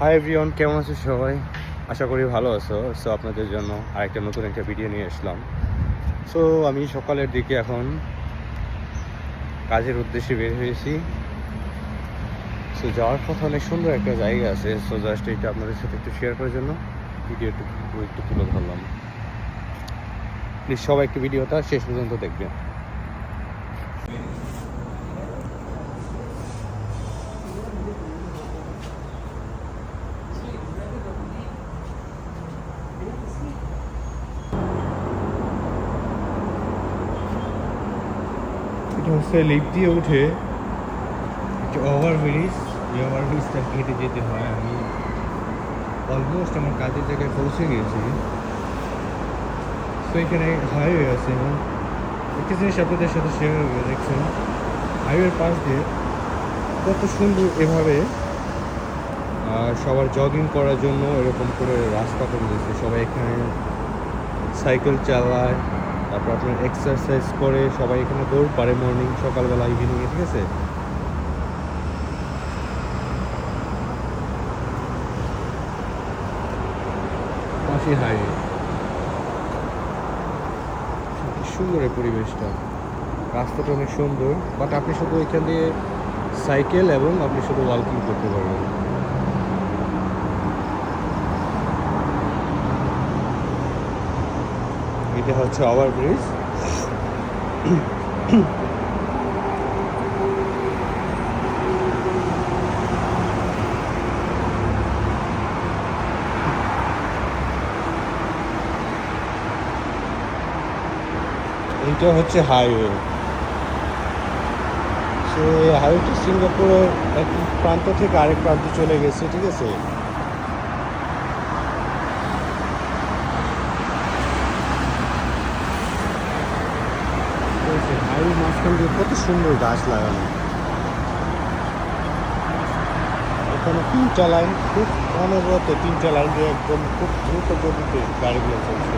Hi everyone কেমন আছো সবাই? আশা করি ভালো আছো। সো আপনাদের জন্য আরেকটা নতুন একটা ভিডিও নিয়ে আসলাম। সো আমি সকালের দিকে এখন কাজের উদ্দেশ্যে বের হয়েছি। সো যাওয়ার কথা অনেক সুন্দর একটা জায়গা আছে। সো জাস্ট এটা আপনাদের সাথে একটু শেয়ার করার জন্য ভিডিওটুকু একটু তুলে ধরলাম। প্লিজ সবাই একটু ভিডিওটা শেষ পর্যন্ত দেখবেন। এটা হচ্ছে লিফট দিয়ে উঠে একটা ওভার ব্রিজ এই ওভার ব্রিজটা কেটে যেতে হয়, আমি অলমোস্ট আমার কাজের জায়গায় পৌঁছে গিয়েছি তো এখানে হাইওয়ে আছে এবং একটি জিনিস আপনাদের সাথে শেয়ার করবে, দেখছেন হাইওয়ের পাশ দিয়ে কত সুন্দর এভাবে সবার জগিং করার জন্য এরকম করে রাস্তা করে দিয়েছে। সবাই এখানে সাইকেল চালায় তারপর আপনার এক্সারসাইজ করে সবাই এখানে দৌড় পারে মর্নিং সকালবেলা ইভিনিংয়ে ঠিক আছে? সুন্দর এই পরিবেশটা। রাস্তাটা অনেক সুন্দর বাট আপনি শুধু এখান দিয়ে সাইকেল এবং আপনি শুধু ওয়াকিং করতে পারবেন। এটা হচ্ছে ওভার ব্রিজ। এইটা হচ্ছে হাইওয়ে। সো হাইওয়েটা সিঙ্গাপুরের এক প্রান্ত থেকে আরেক প্রান্তে চলে গেছে, ঠিক আছে হাইওয়ে মাঝখান দিয়ে কত সুন্দর গাছ লাগানো। এখানে তিনটা লাইন, খুব অনবরত তিনটা লাইন দিয়ে একদম খুব দ্রুত গতিতে গাড়িগুলো চলছে।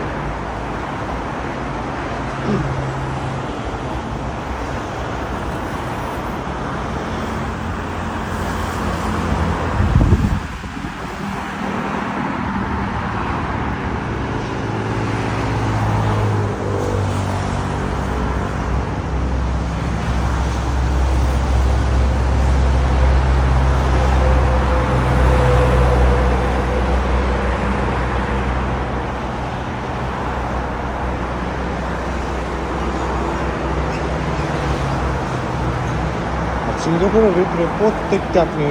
সিঙ্গাপুরের ভিতরে প্রত্যেকটা আপনি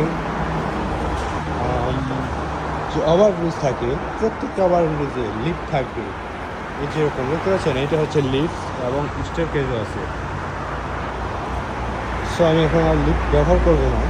যে ওভার ব্রিজ থাকে, প্রত্যেকটা ওভার ব্রিজে লিফট থাকবে। এই যেরকম দেখতে পাচ্ছেন, এটা হচ্ছে লিফট এবং স্টেপ কেজ আছে। সো আমি এখন আর লিফট ব্যবহার করব না।